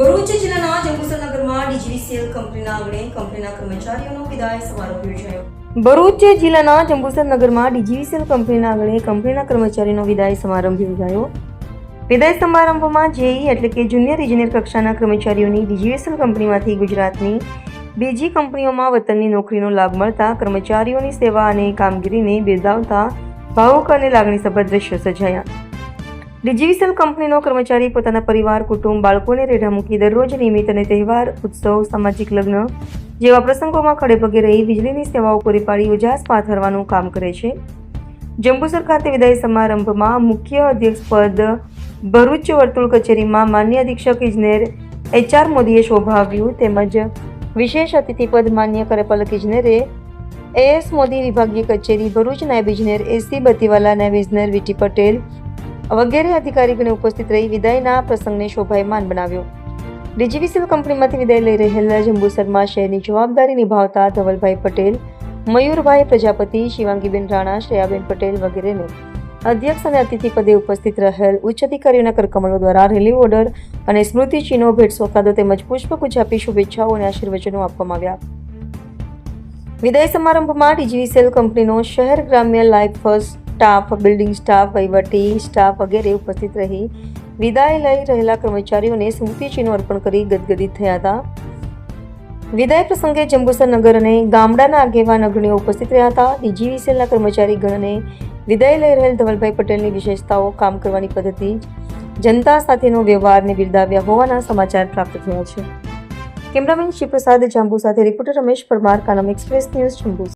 ભરૂચ જિલ્લાના જંબુસર નગરમાં ડીજીવીસીએલ કંપનીના આંગણે કંપનીના કર્મચારીઓનો વિદાય સમારોહ યોજાયો. ભરૂચ જિલ્લાના જંબુસર નગરમાં ડીજીવીસીએલ કંપનીના આંગણે કંપનીના કર્મચારીનો વિદાય સમારંભ યોજાયો. વિદાય સમારંભમાં જેઈ એટલે કે જુનિયર ઇજનેર કક્ષાના કર્મચારીઓની ડીજીવીસીએલ કંપનીમાંથી ગુજરાતની બીજી કંપનીઓમાં વતનની નોકરીનો લાભ મળતા કર્મચારીઓની સેવા અને કામગીરીને બિરદાવતા ભાવુક અને લાગણીસભર દ્રશ્યો સર્જાયા. ડિજીવિસલ કંપનીનો કર્મચારી, પોતાના પરિવાર, કુટુંબ, બાળકોને રેઢા મૂકી દરરોજ નિયમિત અને તહેવાર, ઉત્સવ, સામાજિક લગ્ન જેવા પ્રસંગોમાં ખડેપગે રહી વીજળીની સેવાઓ પૂરી પાડી ઉજાસ પાથરવાનું કામ કરે છે. જંબુસર ખાતે વિદાય સમારંભમાં મુખ્ય અધ્યક્ષ પદ ભરૂચ વર્તુળ કચેરીમાં માન્ય અધિક્ષક ઇજનેર એચઆર મોદીએ શોભાવ્યું તેમજ વિશેષ અતિથિ પદ માન્ય કરપલક ઇજનેરે એએસ મોદી વિભાગીય કચેરી ભરૂચ નાયબ ઇજનેર એસી બતીવાલા નાયબ ઇજનેર વીટી પટેલ વગેરે અધિકારીગણે ઉપસ્થિત રહી વિદાયના પ્રસંગને શોભાયમાન બનાવ્યો. ડીજીવીસીએલ કંપનીમાંથી વિદાય લઈ રહેલા જંબુસરમાં શહેરની જવાબદારી નિભાવતા ધવલભાઈ પટેલ, મયુરભાઈ પ્રજાપતિ, શિવાંગીબેન રાણા, શ્રેયાબેન પટેલ વગેરેને અધ્યક્ષ અને અતિથિ પદે ઉપસ્થિત રહેલ ઉચ્ચ અધિકારીઓના કરકમલો દ્વારા રિલીવ ઓર્ડર અને સ્મૃતિ ચિહ્નો ભેટ સોગાદો તેમજ પુષ્પગુચ્છ આપી શુભેચ્છાઓ અને આશીર્વચનો આપવામાં આવ્યા. વિદાય સમારંભમાં ડીજીવીસીએલ કંપનીનો શહેર ગ્રામ્ય life first staff, building staff, વહીવટી સ્ટાફ વગેરે ઉપસ્થિત રહી વિદાય લઈ રહેલા કર્મચારીઓને સ્મૃતિચિહ્નો અર્પણ કરી ગદગદિત થયા હતા. વિદાય પ્રસંગે જંબુસર નગર અને ગામડાના આગેવાન અગ્રણીઓ ઉપસ્થિત રહ્યા હતા. ડીજીવીસીએલના કર્મચારી ગણને વિદાય લઈ રહેલ ધવલભાઈ પટેલની વિશેષતાઓ કામ કરવાની પદ્ધતિ જનતા સાથેનો વ્યવહારને બિરદાવ્યા હોવાના સમાચાર પ્રાપ્ત થયા છે. કેમેરામેન શિવપ્રસાદ જાંબુ સાથે reporter Ramesh Parmar, Kanam express news Jambu